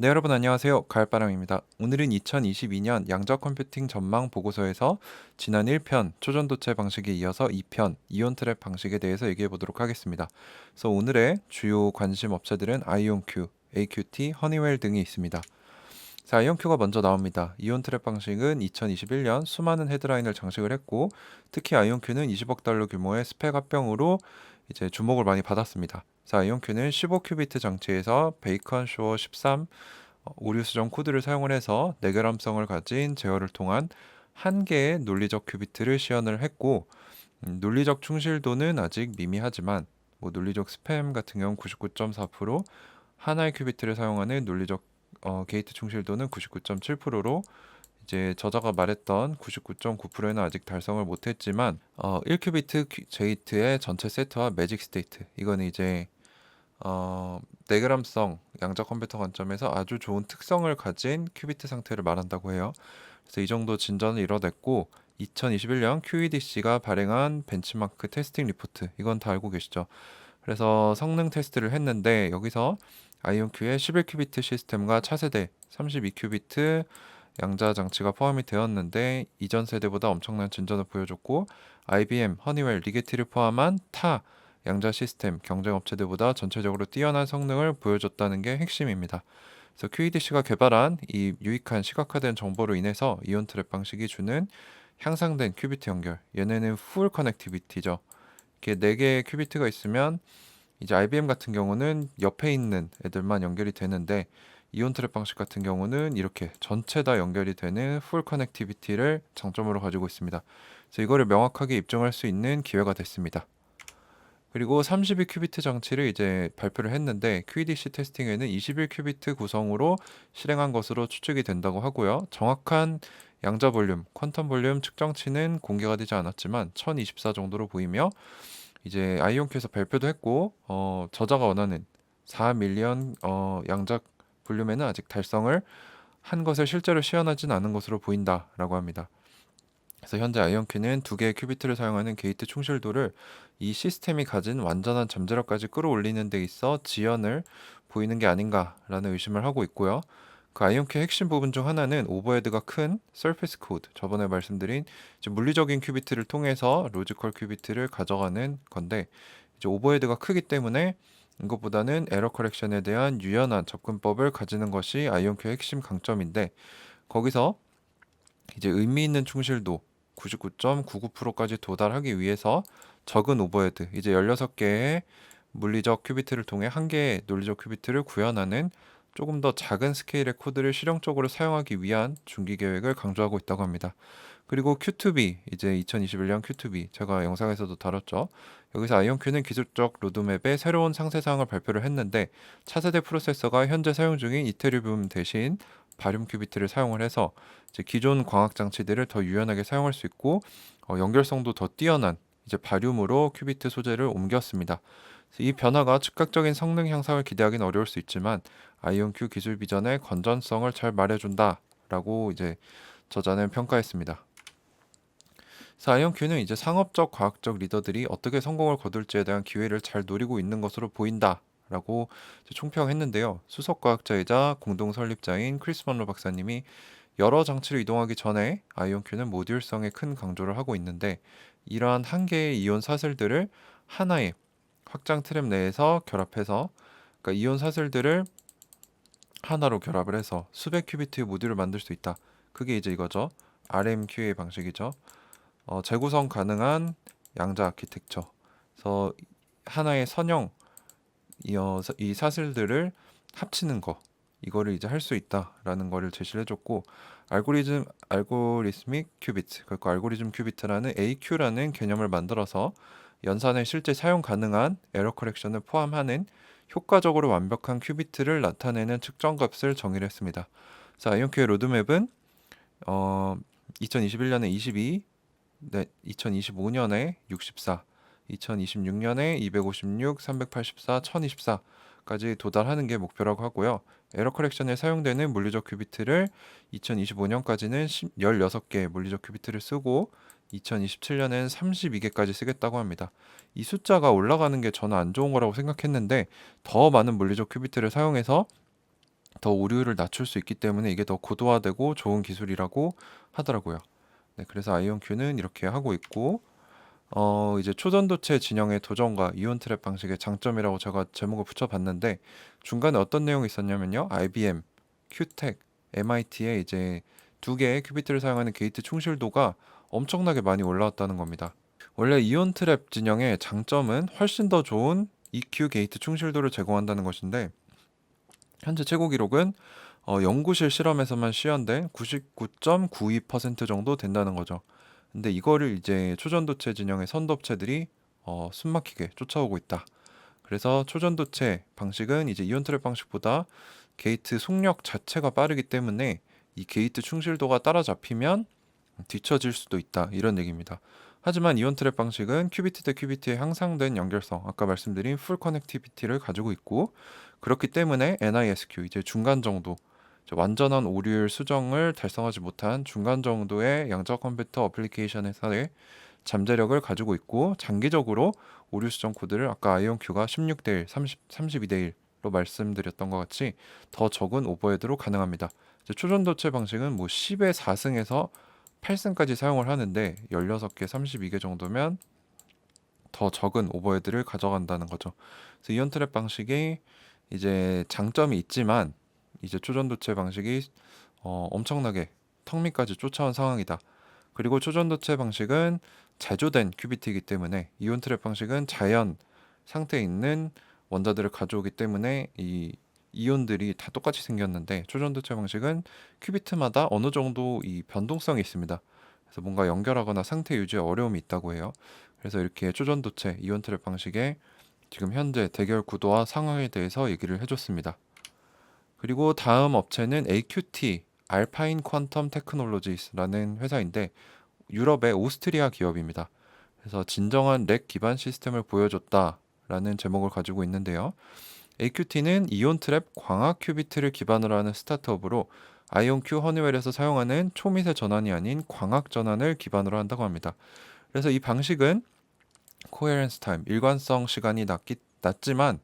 네, 여러분 안녕하세요. 가을바람입니다. 오늘은 2022년 양자 컴퓨팅 전망 보고서에서 지난 1편 초전도체 방식에 이어서 2편 이온 트랩 방식에 대해서 얘기해 보도록 하겠습니다. 그래서 오늘의 주요 관심 업체들은 아이온큐, AQT, 허니웰 등이 있습니다. 자, 아이온큐가 먼저 나옵니다. 이온 트랩 방식은 2021년 수많은 헤드라인을 장식을 했고 특히 아이온큐는 20억 달러 규모의 스펙 합병으로 이제 주목을 많이 받았습니다. 자, 아이온큐는 15큐비트 장치에서 베이컨 쇼어 13 어, 오류 수정 코드를 사용을 해서 내결함성을 가진 제어를 통한 한 개의 논리적 큐비트를 시연을 했고 음, 논리적 충실도는 아직 미미하지만 뭐 논리적 스팸 같은 경우 99.4% 하나의 큐비트를 사용하는 논리적 어, 게이트 충실도는 99.7%로 이제 저자가 말했던 99.9%는 아직 달성을 못했지만 어, 1큐비트 제이트의 전체 세트와 매직 스테이트 이거는 이제 어, 네그람성 양자 컴퓨터 관점에서 아주 좋은 특성을 가진 큐비트 상태를 말한다고 해요. 그래서 이 정도 진전을 이뤄냈고 2021년 QEDC가 발행한 벤치마크 테스팅 리포트 이건 다 알고 계시죠? 그래서 성능 테스트를 했는데 여기서 아이온큐의 11큐비트 시스템과 차세대 32큐비트 양자 장치가 포함이 되었는데 이전 세대보다 엄청난 진전을 보여줬고 IBM, 허니웰, 리게티를 포함한 타 양자 시스템 경쟁 업체들보다 전체적으로 뛰어난 성능을 보여줬다는 게 핵심입니다. 그래서 QEDC가 개발한 이 유익한 시각화된 정보로 인해서 이온 트랩 방식이 주는 향상된 큐비트 연결. 얘네는 풀 커넥티비티죠. 이렇게 네 개의 큐비트가 있으면 이제 IBM 같은 경우는 옆에 있는 애들만 연결이 되는데 이온 트랩 방식 같은 경우는 이렇게 전체 다 연결이 되는 풀 커넥티비티를 장점으로 가지고 있습니다. 그래서 이거를 명확하게 입증할 수 있는 기회가 됐습니다. 그리고 32큐비트 장치를 이제 발표를 했는데 QEDC 테스팅에는 21큐비트 구성으로 실행한 것으로 추측이 된다고 하고요. 정확한 양자 볼륨, 퀀텀 볼륨 측정치는 공개가 되지 않았지만 1024 정도로 보이며 이제 아이온큐에서 발표도 했고 어, 저자가 원하는 4밀리언 어, 양자 볼륨에는 아직 달성을 한 것을 실제로 시연하진 않은 것으로 보인다라고 합니다. 그래서 현재 아이온큐는 두 개의 큐비트를 사용하는 게이트 충실도를 이 시스템이 가진 완전한 잠재력까지 끌어올리는 데 있어 지연을 보이는 게 아닌가라는 의심을 하고 있고요. 그 아이온큐의 핵심 부분 중 하나는 오버헤드가 큰 서페이스 코드, 저번에 말씀드린 물리적인 큐비트를 통해서 로지컬 큐비트를 가져가는 건데 이제 오버헤드가 크기 때문에 이것보다는 에러 커렉션에 대한 유연한 접근법을 가지는 것이 아이온큐의 핵심 강점인데 거기서 이제 의미 있는 충실도 99.99%까지 도달하기 위해서 적은 오버헤드, 이제 16개의 물리적 큐비트를 통해 한 개의 논리적 큐비트를 구현하는 조금 더 작은 스케일의 코드를 실용적으로 사용하기 위한 중기 계획을 강조하고 있다고 합니다. 그리고 Q2B, 이제 2021년 Q2B, 제가 영상에서도 다뤘죠. 여기서 아이온큐는 기술적 로드맵에 새로운 상세 사항을 발표를 했는데 차세대 프로세서가 현재 사용 중인 이테리움 대신 바륨 큐비트를 사용을 해서 기존 광학 장치들을 더 유연하게 사용할 수 있고 어, 연결성도 더 뛰어난 이제 바륨으로 큐비트 소재를 옮겼습니다. 이 변화가 즉각적인 성능 향상을 기대하기는 어려울 수 있지만 아이온큐 기술 비전의 건전성을 잘 말해준다라고 이제 저자는 평가했습니다. 아이온큐는 이제 상업적 과학적 리더들이 어떻게 성공을 거둘지에 대한 기회를 잘 노리고 있는 것으로 보인다. 라고 총평했는데요. 수석과학자이자 공동 설립자인 크리스 먼로 박사님이 여러 장치를 이동하기 전에 아이온큐는 모듈성에 큰 강조를 하고 있는데 이러한 한 개의 이온 사슬들을 하나의 확장 트랩 내에서 결합해서 그러니까 이온 사슬들을 하나로 결합을 해서 수백 큐비트의 모듈을 만들 수 있다. 그게 이제 이거죠. RMQA 방식이죠. 어, 재구성 가능한 양자 아키텍처. 그래서 하나의 선형 이, 어, 이 사슬들을 합치는 거 이거를 이제 할 수 있다라는 거를 제시를 해줬고 알고리즘 알고리스믹 큐비트 그러니까 알고리즘 큐비트라는 AQ라는 개념을 만들어서 연산에 실제 사용 가능한 에러 커렉션을 포함하는 효과적으로 완벽한 큐비트를 나타내는 측정 값을 정의를 했습니다. 자, 아이온큐의 로드맵은 어, 2021년에 22, 네, 2025년에 64, 2026년에 256, 384, 1024까지 도달하는 게 목표라고 하고요. 에러 커렉션에 사용되는 물리적 큐비트를 2025년까지는 16개 물리적 큐비트를 쓰고 2027년엔 32개까지 쓰겠다고 합니다. 이 숫자가 올라가는 게 저는 안 좋은 거라고 생각했는데 더 많은 물리적 큐비트를 사용해서 더 오류를 낮출 수 있기 때문에 이게 더 고도화되고 좋은 기술이라고 하더라고요. 네, 그래서 아이온큐는 이렇게 하고 있고 어, 이제 초전도체 진영의 도전과 이온 트랩 방식의 장점이라고 제가 제목을 붙여봤는데 중간에 어떤 내용이 있었냐면요. IBM, 큐텍, MIT의 이제 두 개의 큐비트를 사용하는 게이트 충실도가 엄청나게 많이 올라왔다는 겁니다. 원래 이온 트랩 진영의 장점은 훨씬 더 좋은 EQ 게이트 충실도를 제공한다는 것인데 현재 최고 기록은 어, 연구실 실험에서만 시연된 99.92% 정도 된다는 거죠. 근데 이거를 이제 초전도체 진영의 선도업체들이 어, 숨막히게 쫓아오고 있다. 그래서 초전도체 방식은 이제 이온 트랩 방식보다 게이트 속력 자체가 빠르기 때문에 이 게이트 충실도가 따라잡히면 뒤처질 수도 있다. 이런 얘기입니다. 하지만 이온 트랩 방식은 큐비트 대 큐비트의 향상된 연결성, 아까 말씀드린 풀 커넥티비티를 가지고 있고 그렇기 때문에 NISQ 이제 중간 정도 완전한 오류율 수정을 달성하지 못한 중간 정도의 양자 컴퓨터 어플리케이션에서의 잠재력을 가지고 있고 장기적으로 오류 수정 코드를 아까 아이온큐가 16대 1, 30, 32대 1로 말씀드렸던 것 같이 더 적은 오버헤드로 가능합니다. 초전도체 방식은 뭐 10의 4승에서 8승까지 사용을 하는데 16개, 32개 정도면 더 적은 오버헤드를 가져간다는 거죠. 그래서 이온 트랩 방식이 이제 장점이 있지만 이제 초전도체 방식이 어, 엄청나게 턱 밑까지 쫓아온 상황이다. 그리고 초전도체 방식은 제조된 큐비트이기 때문에 이온 트랩 방식은 자연 상태에 있는 원자들을 가져오기 때문에 이 이온들이 다 똑같이 생겼는데 초전도체 방식은 큐비트마다 어느 정도 이 변동성이 있습니다. 그래서 뭔가 연결하거나 상태 유지에 어려움이 있다고 해요. 그래서 이렇게 초전도체 이온 트랩 방식의 지금 현재 대결 구도와 상황에 대해서 얘기를 해줬습니다. 그리고 다음 업체는 AQT 알파인 퀀텀 테크놀로지스라는 회사인데 유럽의 오스트리아 기업입니다. 그래서 진정한 렉 기반 시스템을 보여줬다라는 제목을 가지고 있는데요. AQT는 이온 트랩 광학 큐비트를 기반으로 하는 스타트업으로 아이온큐 허니웰에서 사용하는 초미세 전환이 아닌 광학 전환을 기반으로 한다고 합니다. 그래서 이 방식은 코헤런스 타임, 일관성 시간이 낮기, 낮지만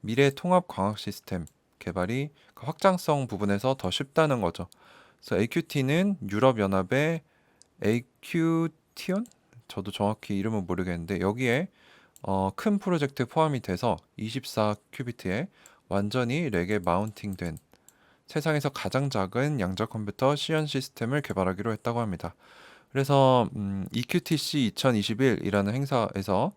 미래 통합 광학 시스템 개발이 그 확장성 부분에서 더 쉽다는 거죠. 그래서 AQT는 유럽 연합의 AQT온 저도 정확히 이름은 모르겠는데 여기에 어, 큰 프로젝트에 포함이 돼서 24 큐비트에 완전히 렉에 마운팅된 세상에서 가장 작은 양자 컴퓨터 시연 시스템을 개발하기로 했다고 합니다. 그래서 음, EQTC 2021이라는 행사에서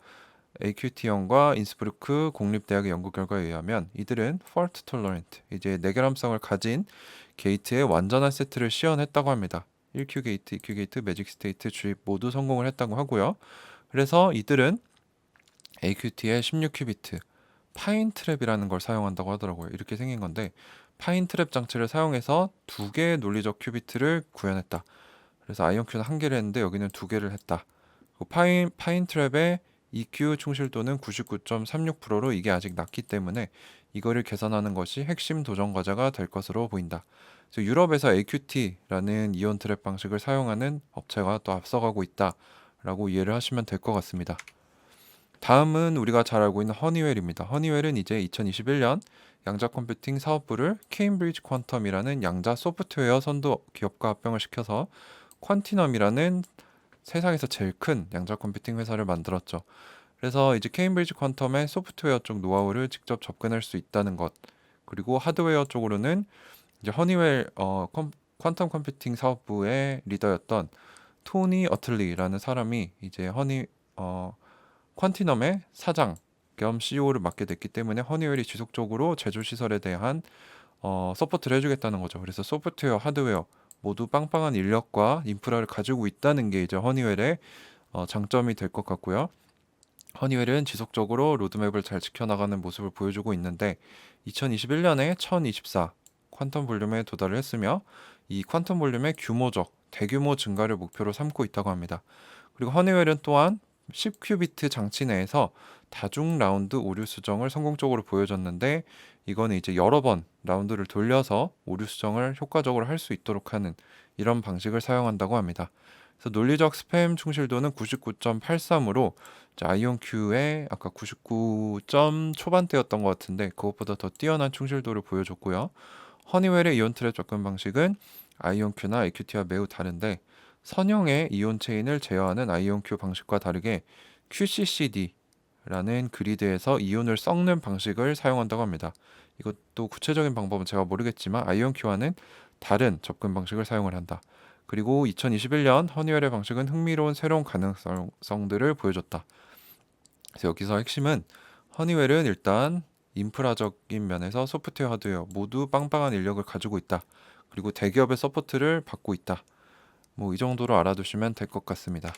AQT형과 인스브루크 공립대학의 연구 결과에 의하면 이들은 fault tolerant, 이제 내결함성을 가진 게이트의 완전한 세트를 시연했다고 합니다. 1Q 게이트, 2Q 게이트, 매직 스테이트, 주입 모두 성공을 했다고 하고요. 그래서 이들은 AQT의 16큐비트 파인 트랩이라는 걸 사용한다고 하더라고요. 이렇게 생긴 건데 파인 트랩 장치를 사용해서 두 개의 논리적 큐비트를 구현했다. 그래서 아이온큐는 한 개를 했는데 여기는 두 개를 했다. 파인 파인 트랩의 EQ 충실도는 99.36%로 이게 아직 낮기 때문에 이거를 개선하는 것이 핵심 도전 과제가 될 것으로 보인다. 그래서 유럽에서 AQT라는 이온 트랩 방식을 사용하는 업체가 또 앞서가고 있다라고 이해를 하시면 될 것 같습니다. 다음은 우리가 잘 알고 있는 허니웰입니다. 허니웰은 이제 2021년 양자 컴퓨팅 사업부를 케임브리지 퀀텀이라는 양자 소프트웨어 선도 기업과 합병을 시켜서 퀀티넘이라는 세상에서 제일 큰 양자 컴퓨팅 회사를 만들었죠. 그래서 이제 케임브리지 퀀텀의 소프트웨어 쪽 노하우를 직접 접근할 수 있다는 것 그리고 하드웨어 쪽으로는 이제 허니웰 어, 컴, 퀀텀 컴퓨팅 사업부의 리더였던 토니 어틀리라는 사람이 이제 허니 어, 퀀티넘의 사장 겸 CEO를 맡게 됐기 때문에 허니웰이 지속적으로 제조 시설에 대한 어, 서포트를 해주겠다는 거죠. 그래서 소프트웨어, 하드웨어 모두 빵빵한 인력과 인프라를 가지고 있다는 게 이제 허니웰의 어, 장점이 될 것 같고요. 허니웰은 지속적으로 로드맵을 잘 지켜나가는 모습을 보여주고 있는데 2021년에 1024 퀀텀 볼륨에 도달을 했으며 이 퀀텀 볼륨의 규모적 대규모 증가를 목표로 삼고 있다고 합니다. 그리고 허니웰은 또한 10큐비트 장치 내에서 다중 라운드 오류 수정을 성공적으로 보여줬는데 이거는 이제 여러 번 라운드를 돌려서 오류 수정을 효과적으로 할 수 있도록 하는 이런 방식을 사용한다고 합니다. 그래서 논리적 스팸 충실도는 99.83으로 아이온큐의 아까 99점 초반대였던 것 같은데 그것보다 더 뛰어난 충실도를 보여줬고요. 허니웰의 이온 트랩 접근 방식은 아이온큐나 AQT와 매우 다른데 선형의 이온 체인을 제어하는 아이온큐 방식과 다르게 QCCD라는 그리드에서 이온을 섞는 방식을 사용한다고 합니다. 이것도 구체적인 방법은 제가 모르겠지만 아이온큐와는 다른 접근 방식을 사용을 한다. 그리고 2021년 허니웰의 방식은 흥미로운 새로운 가능성들을 보여줬다. 그래서 여기서 핵심은 허니웰은 일단 인프라적인 면에서 소프트웨어 하드웨어 모두 빵빵한 인력을 가지고 있다. 그리고 대기업의 서포트를 받고 있다. 뭐 이 정도로 알아두시면 될 것 같습니다.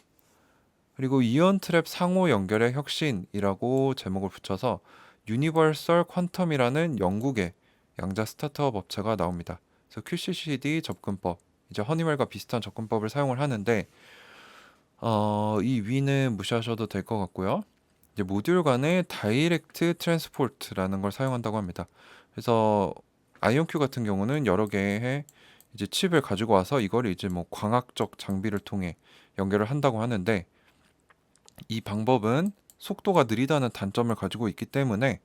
그리고 이온 트랩 상호 연결의 혁신이라고 제목을 붙여서 유니버설 퀀텀이라는 영국의 양자 스타트업 업체가 나옵니다. 그래서 QCCD 접근법, 이제 허니웰과 비슷한 접근법을 사용을 하는데 어, 이 위는 무시하셔도 될 것 같고요. 이제 모듈 간의 다이렉트 트랜스포트라는 걸 사용한다고 합니다. 그래서 아이온큐 같은 경우는 여러 개의 이제 칩을 가지고 와서 이걸 이제 뭐 광학적 장비를 통해 연결을 한다고 하는데 이 방법은 속도가 느리다는 단점을 가지고 있기 때문에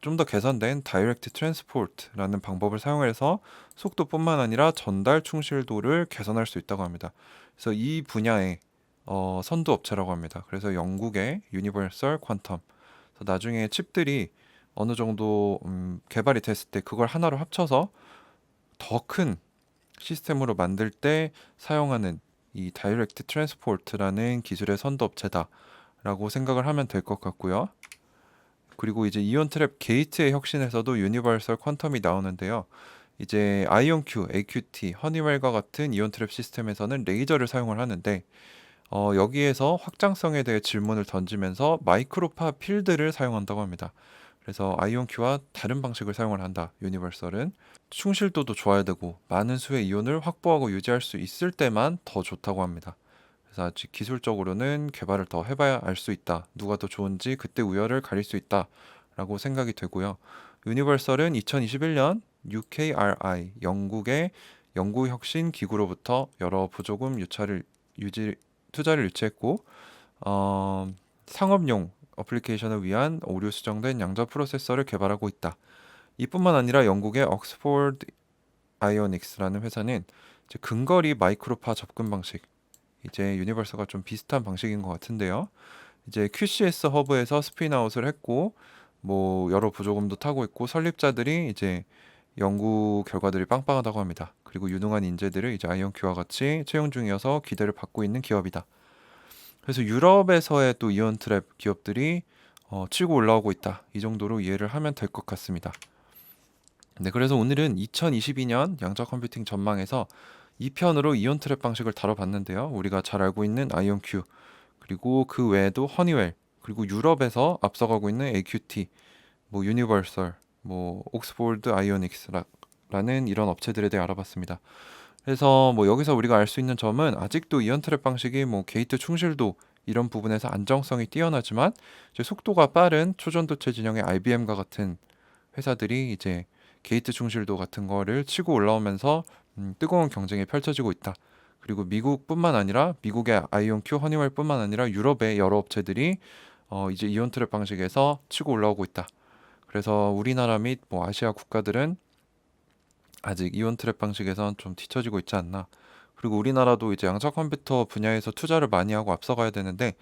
좀 더 개선된 다이렉트 트랜스포트라는 방법을 사용해서 속도뿐만 아니라 전달 충실도를 개선할 수 있다고 합니다. 그래서 이 분야의 어, 선두 업체라고 합니다. 그래서 영국의 유니버설 퀀텀. 나중에 칩들이 어느 정도 음, 개발이 됐을 때 그걸 하나로 합쳐서 더 큰 시스템으로 만들 때 사용하는 이 다이렉트 트랜스포트라는 기술의 선도 업체다라고 생각을 하면 될 것 같고요. 그리고 이제 이온 트랩 게이트의 혁신에서도 유니버설 퀀텀이 나오는데요. 이제 아이온큐, AQT, 허니웰과 같은 이온 트랩 시스템에서는 레이저를 사용을 하는데 어, 여기에서 확장성에 대해 질문을 던지면서 마이크로파 필드를 사용한다고 합니다. 그래서 아이온큐와 다른 방식을 사용을 한다. 유니버설은 충실도도 좋아야 되고 많은 수의 이온을 확보하고 유지할 수 있을 때만 더 좋다고 합니다. 그래서 아직 기술적으로는 개발을 더 해봐야 알 수 있다. 누가 더 좋은지 그때 우열을 가릴 수 있다라고 생각이 되고요. 유니버설은 2021년 UKRI 영국의 연구혁신 기구로부터 여러 부조금 유차를 유지 투자를 유치했고 어, 상업용 어플리케이션을 위한 오류 수정된 양자 프로세서를 개발하고 있다. 이뿐만 아니라 영국의 옥스포드 아이오닉스라는 회사는 근거리 마이크로파 접근 방식 이제 유니버설과 좀 비슷한 방식인 것 같은데요. 이제 QCS 허브에서 스피나웃을 했고 뭐 여러 부조금도 타고 있고 설립자들이 이제 연구 결과들이 빵빵하다고 합니다. 그리고 유능한 인재들을 이제 아이언큐와 같이 채용 중이어서 기대를 받고 있는 기업이다. 그래서 유럽에서의 또 이온 트랩 기업들이 어, 치고 올라오고 있다. 이 정도로 이해를 하면 될 것 같습니다. 네, 그래서 오늘은 2022년 양자 컴퓨팅 전망에서 2편으로 이온 트랩 방식을 다뤄봤는데요. 우리가 잘 알고 있는 아이온큐 그리고 그 외에도 허니웰 그리고 유럽에서 앞서가고 있는 AQT, 뭐 유니버설, 뭐 옥스포드 아이오닉스라는 이런 업체들에 대해 알아봤습니다. 그래서 뭐 여기서 우리가 알 수 있는 점은 아직도 이온 트랩 방식이 뭐 게이트 충실도 이런 부분에서 안정성이 뛰어나지만 이제 속도가 빠른 초전도체 진영의 IBM과 같은 회사들이 이제 게이트 충실도 같은 거를 치고 올라오면서 음, 뜨거운 경쟁이 펼쳐지고 있다. 그리고 미국뿐만 아니라 미국의 아이온큐, 허니웰뿐만 아니라 유럽의 여러 업체들이 어, 이제 이온 트랩 방식에서 치고 올라오고 있다. 그래서 우리나라 및 뭐 아시아 국가들은 아직 이온 트랩 방식에선 좀 뒤처지고 있지 않나. 그리고 우리나라도 이제 양자 컴퓨터 분야에서 투자를 많이 하고 앞서가야 되는데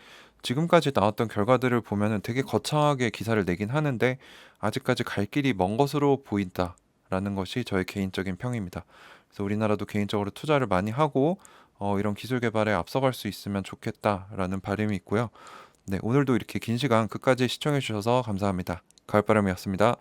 지금까지 나왔던 결과들을 보면은 되게 거창하게 기사를 내긴 하는데 아직까지 갈 길이 먼 것으로 보인다라는 것이 저의 개인적인 평입니다. 그래서 우리나라도 개인적으로 투자를 많이 하고 어, 이런 기술 개발에 앞서갈 수 있으면 좋겠다라는 바람이 있고요. 네, 오늘도 이렇게 긴 시간 끝까지 시청해 주셔서 감사합니다. 가을바람이었습니다.